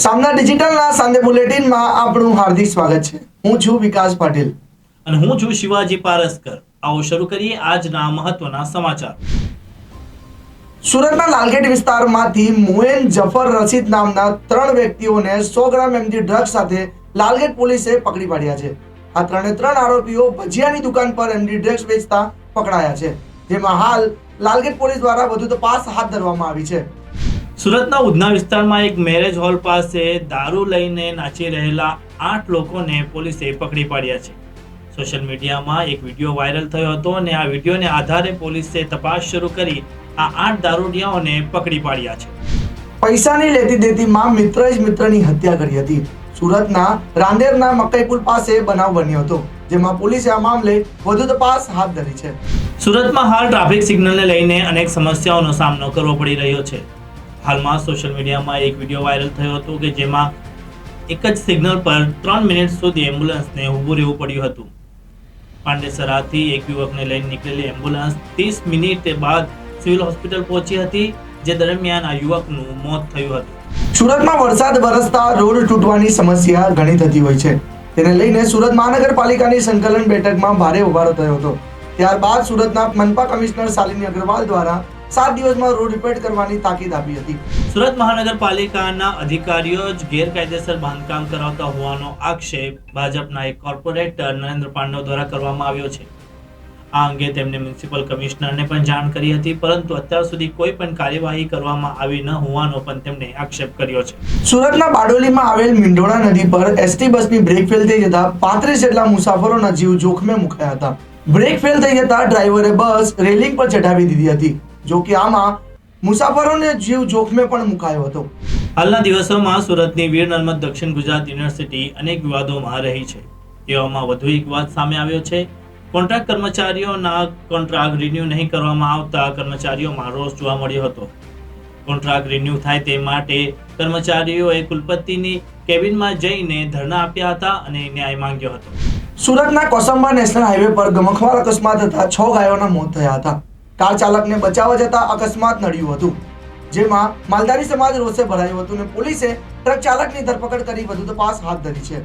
સામના ડિજિટલના સાંજે બુલેટિનમાં આપણું હાર્દિક સ્વાગત છે. હું છું વિકાસ પાટીલ. અને હું છું શિવાજી પારસકર. આવો શરૂ કરીએ આજના મહત્વના સમાચાર. સુરતના લાલગેટ વિસ્તારમાંથી મુએન જફર રશીદ નામના ત્રણ વ્યક્તિઓને સો ગ્રામ એમજી ડ્રગ્સ સાથે લાલગેટ પોલીસે પકડી પાડ્યા છે. આ ત્રણે ત્રણ આરોપીઓ ભજીયાની દુકાન પર એમડી ડ્રગ્સ વેચતા પકડાયા છે. જેમાં હાલ લાલગેટ પોલીસ દ્વારા વધુ તપાસ હાથ ધરવામાં આવી છે. સુરતના ઉધના વિસ્તારમાં એક મેરેજ હોલ પાસે દારૂ લઈને નાચી રહેલા આઠ લોકોને પોલીસે પકડી પાડ્યા છે. સોશિયલ મીડિયામાં એક વીડિયો વાયરલ થયો હતો અને આ વિડીયોને આધારે પોલીસે તપાસ શરૂ કરી આ આઠ દારૂડિયાઓને પકડી પાડ્યા છે. પૈસાની લેતી દેતીમાં મિત્ર જ મિત્રની હત્યા કરી હતી. સુરતના રાંદેરના મકઈપુર પાસે બનાવ બન્યો હતો જેમાં પોલીસે આ મામલે વધુ તપાસ હાથ ધરી છે. સુરતમાં હાલ ટ્રાફિક સિગ્નલને લઈને અનેક સમસ્યાઓનો સામનો કરવો પડી રહ્યો છે. હાલમાં સોશિયલ મીડિયામાં એક વીડિયો વાયરલ થયો હતો કે જેમાં એક જ સિગ્નલ પર ત્રણ મિનિટ સુધી એમ્બ્યુલન્સને ઊભું રહેવું પડ્યું હતું. પાંડેસરાથી એક યુવકને લઈને નીકળેલી એમ્બ્યુલન્સ ત્રીસ મિનિટ બાદ સિવિલ હોસ્પિટલ પહોંચી હતી, જે દરમિયાન આ યુવકનું મોત થયું હતું. સુરતમાં વરસાદ વરસતા રોડ તૂટવાની સમસ્યા ઘણી થતી હોય છે. તેને લઈને સુરત મહાનગરપાલિકાની સંકલન બેઠકમાં ભારે ઉભારો થયો હતો. ત્યારબાદ સુરતના મનપા કમિશનર શાલિની અગ્રવાલ દ્વારા સાત દિવસમાં રોડ રિપેર કરવાની તાકીદ આપી હતી. સુરત મહાનગરપાલિકાના અધિકારીઓ જ ગેરકાયદેસર બાંધકામ કરાવતા હોવાનો આક્ષેપ ભાજપના એક કોર્પોરેટર નરેન્દ્ર પાંડવ દ્વારા કરવામાં આવ્યો છે. આ અંગે તેમણે મ્યુનિસિપલ કમિશનરને પણ જાણ કરી હતી પરંતુ અત્યાર સુધી કોઈ પણ કાર્યવાહી કરવામાં આવી ન હોવાનો પણ તેમણે આક્ષેપ કર્યો છે. સુરતના બારડોલીમાં આવેલ મિંઢોળા નદી પર એસટી બસની બ્રેક ફેલ થઈ જતા પાંત્રીસ જેટલા મુસાફરોના જીવ જોખમે મુકાયા હતા. બ્રેક ફેલ થઈ જતા ડ્રાઈવરે બસ રેલિંગ પર ચઢાવી દીધી હતી. જો કે આમાં મુસાફરોને જીવ જોખમે પણ મુકાયો હતો. હાલના દિવસોમાં સુરતની વીર નર્મદ દક્ષિણ ગુજરાત યુનિવર્સિટી અનેક વિવાદોમાં રહી છે. તેવામાં વધુ એક વાત સામે આવ્યો છે. કોન્ટ્રાક્ટ કર્મચારીઓના કોન્ટ્રાક્ટ રિન્યુ નહીં કરવામાં આવતા કર્મચારીઓમાં રોષ જોવા મળ્યો હતો. કોન્ટ્રાક્ટ રિન્યુ થાય તે માટે કર્મચારીઓએ કુલપતિની કેબિનમાં જઈને ધરણા આપ્યા હતા અને ન્યાય માંગ્યો હતો. સુરતના કોસંબા નેશનલ હાઈવે પર ગમખ્વાર અકસ્માત થતા છ ગાયોના મોત થયા હતા. કાર ચાલકને બચાવવા જતા અકસ્માત નડ્યું હતું. જેમાં માલધારી સમાજ રોષે ભરાયું હતું અને પોલીસે ટ્રક ચાલકની ધરપકડ કરી વધુ તપાસ હાથ ધરી છે.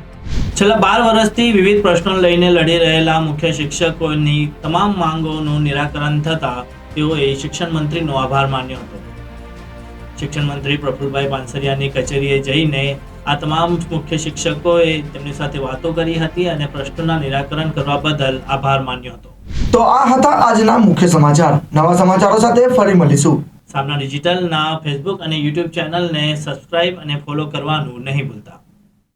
છેલ્લા બાર વર્ષથી વિવિધ પ્રશ્નો લઈને લડી રહેલા મુખ્ય શિક્ષકોની તમામ માંગોનું નિરાકરણ થતા તેઓએ શિક્ષણ મંત્રીનો આભાર માન્યો હતો. શિક્ષણ મંત્રી પ્રફુલભાઈ પાનસરિયાની કચેરીએ જઈને આ તમામ મુખ્ય શિક્ષકોએ તેમની સાથે વાતો કરી હતી અને પ્રશ્નોના નિરાકરણ કરવા બદલ આભાર માન્યો હતો. તો આ હતા આજના મુખ્ય સમાચાર. નવા સમાચારો સાથે ફરી મળીશું. સામના ડિજિટલના ફેસબુક અને યુટ્યુબ ચેનલને સબસ્ક્રાઇબ અને ફોલો કરવાનું નહીં ભૂલતા.